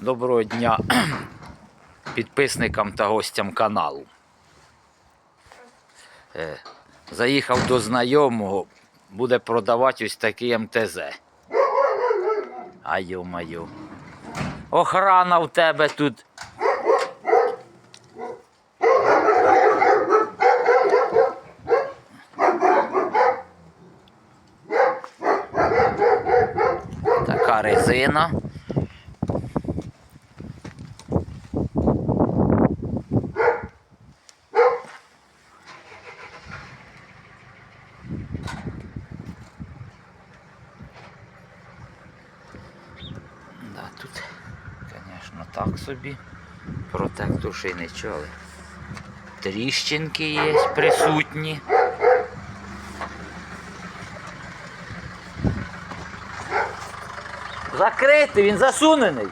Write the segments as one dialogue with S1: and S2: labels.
S1: Доброго дня підписникам та гостям каналу. Е, Заїхав до знайомого, буде продавати ось такий МТЗ. А йо-майо. Охрана в тебе тут. Така резина. Так собі. Протектор не чули. Тріщинки є присутні. Закритий, він засунений.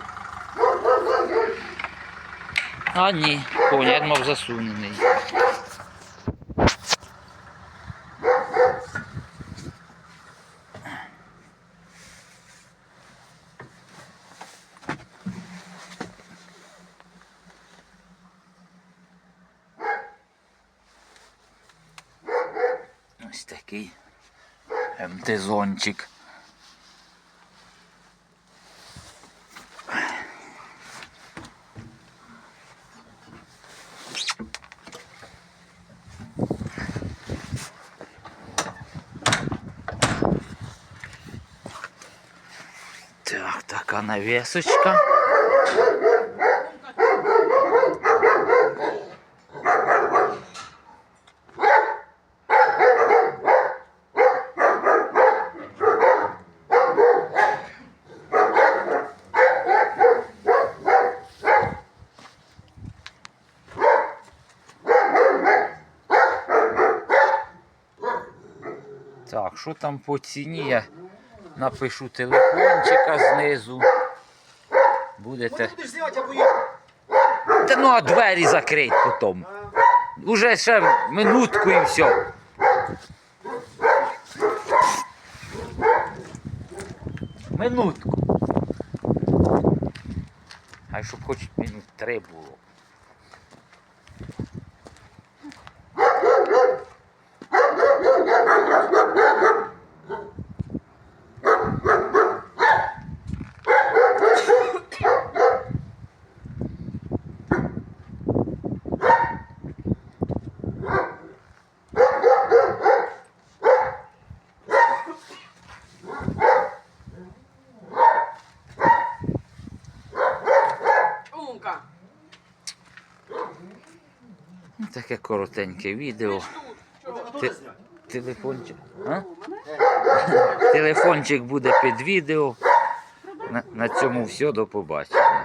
S1: А ні, понял, засунений. Ось такий МТ-зончик. Так, така навісочка. Так, що там по ціні? Я напишу телефончика знизу. Будете. Та ну а двері закрить потім. Уже ще минутку і все. Минутку. А щоб хоч минут три було.
S2: Умка.
S1: Ну, Таке коротеньке відео. Телефончик. Телефончик буде під відео. На, на цьому все, до побачення.